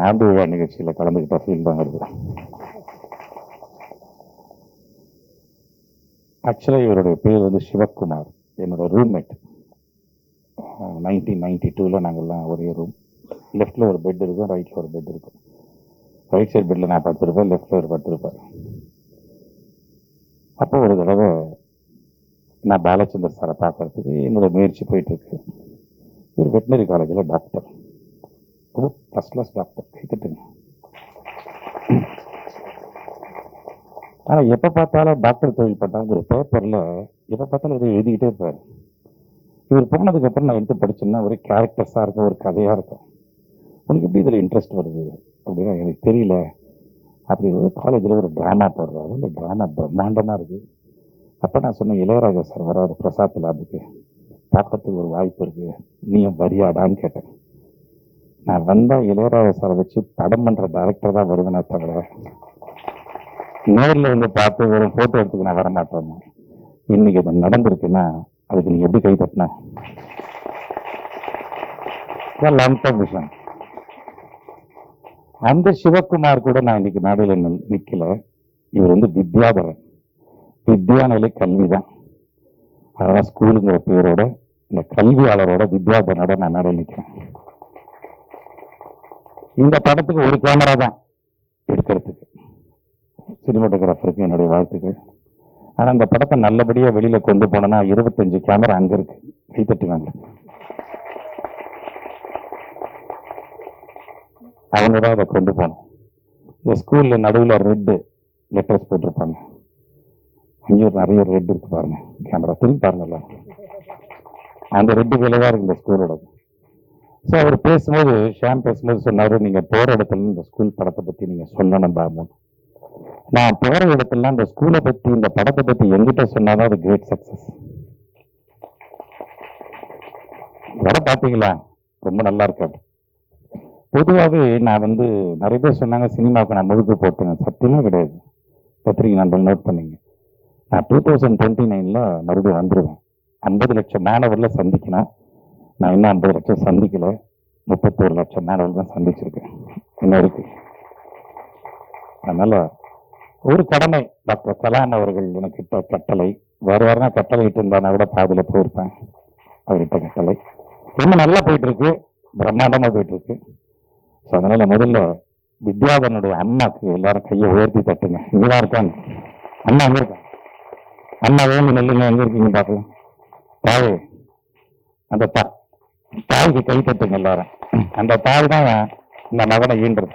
ஆண்டு விழா நிகழ்ச்சியில் கலந்துக்கிட்ட ஃபீல் தான் ஆக்சுவலாக இவருடைய பேர் வந்து சிவக்குமார் என்னோட ரூம்மேட் நைன்டீன் நைன்டி டூவில் நாங்கள்லாம் ஒரே ரூம் லெஃப்டில் ஒரு பெட் இருக்கும் ரைட்டில் ஒரு பெட் இருக்கும். ரைட் சைடு பெட்டில் நான் படுத்திருப்பேன் லெஃப்டில் ஒரு படுத்திருப்பேன் அப்போ ஒரு தடவை நான் பாலச்சந்தர் சாரை பார்க்கறதுக்கு என்னோட முயற்சி போயிட்டுருக்கு இவர் வெட்டினரி காலேஜில் டாக்டர் ரொம்ப ஃபஸ்ட் கிளாஸ் டாக்டர் கேட்டுட்டுங்க ஆனால் எப்போ பார்த்தாலும் டாக்டர் தொழில் பண்ணுறாங்க ஒரு பேப்பரில் எப்போ பார்த்தாலும் இதை எழுதிக்கிட்டே இருப்பார். இவர் போனதுக்கப்புறம் நான் எடுத்து படிச்சேன்னா ஒரு கேரக்டர்ஸாக இருக்கும் ஒரு கதையாக இருக்கும். உனக்கு எப்படி இதில் இன்ட்ரெஸ்ட் வருது? அப்படின்னா எனக்கு தெரியல. அப்படி ஒரு காலேஜில் ஒரு ட்ராமா போடுறாரு. அந்த ட்ராமா பிரம்மாண்டமாக இருக்குது அப்போ நான் சொன்னேன் இளையராஜா சார் வராது பிரசாத் லாபுக்கு பார்க்கறதுக்கு ஒரு வாய்ப்பு இருக்குது நீயும் வரியாடான்னு கேட்டேன். நான் வந்தால் இளையராஜா சாரை வச்சு படம் பண்ணுற டேரக்டர் தான் வருவேனே தவிர நேரில் வந்து பார்த்து ஒரு ஃபோட்டோ எடுத்துக்கு நான் வரமாட்டேன். இன்னைக்கு இது நடந்திருக்குன்னா அதுக்கு நீ எப்படி கை தட்டின? லாங் டைம் விஷன் அந்த சிவகுமார் கூட நான் இன்னைக்கு மேடையில் நிற்கல நிக்கல. இவர் வந்து வித்யாதரன். வித்யாநிலை கல்வி தான் அதான் ஸ்கூலுங்கிற பேரோட இந்த கல்வியாளரோட வித்யாதரனோட நான் மேடையில் நிற்கிறேன் இந்த படத்துக்கு ஒரு கேமரா தான் எடுக்கிறதுக்கு. சினிமாட்டோகிராஃபருக்கு என்னுடைய வாழ்த்துக்கள். ஆனால் அந்த படத்தை நல்லபடியாக வெளியில் கொண்டு போனோம்னா இருபத்தஞ்சு கேமரா அங்கே இருக்கு. கைத்தட்டுவாங்க அவங்க தான் அதை கொண்டு போகணும் இந்த ஸ்கூலில் நடுவில் ரெட்டு லெட்டர்ஸ் போட்டிருப்பாங்க. அங்கேயும் நிறைய ரெட் இருக்கு பாருங்க. கேமரா திரும்பி பாருங்கள்ல அந்த ரெட்டு வேலை தான் இருக்கு இந்த ஸ்கூலோட ஸோ அவர் பேசும்போது ஷாம் பேசும்போது சொன்னார் நீங்கள் போகிற இடத்துல இந்த ஸ்கூல் படத்தை பற்றி நீங்கள் சொல்லணும் பாமு. நான் போகிற இடத்துல அந்த ஸ்கூலை பற்றி இந்த படத்தை பற்றி எங்கிட்ட சொன்னாதான் அது கிரேட் சக்ஸஸ் வர பார்த்தீங்களா ரொம்ப நல்லா இருக்காது பொதுவாகவே நான் வந்து நிறைய பேர் சொன்னாங்க சினிமாவுக்கு நான் முழுக்க போட்டேன் சத்தியமே கிடையாது. பத்திரிக்கை நண்பர்கள் நோட் பண்ணிங்க. நான் டூ தௌசண்ட் டுவெண்ட்டி நைனில் மறுபடியும் வந்துடுவேன் ஐம்பது லட்சம் மேனவரில் சந்திக்கணும் நான் இன்னும் ஐம்பது லட்சம் சந்திக்கல. முப்பத்தோரு லட்சம் மேலே தான் சந்திச்சிருக்கேன். என்ன இருக்கு? அதனால ஒரு கடமை டாக்டர் கலான் அவர்கள் எனக்கு கட்டளை. வேற யாருன்னா கட்டளை இட்டு இருந்தானா கூட பாதியில போயிருப்பேன். அவர்கிட்ட கட்டளை. ரொம்ப நல்லா போயிட்டு இருக்கு பிரம்மாண்டமா போயிட்டு இருக்கு ஸோ அதனால முதல்ல வித்யாதனுடைய அம்மாக்கு எல்லாரும் கையை உயர்த்தி தட்டுங்க. இங்கதான் இருக்காங்க அண்ணா அங்க இருக்காங்க அண்ணா வேணும் நெல்லுங்க எங்க இருக்கீங்க பார்க்கலாம். பாவே அந்த தாய்க்கு கை தட்டுங்க எல்லாரும் அந்த தாய் தான் இந்த மகனை ஈன்றது.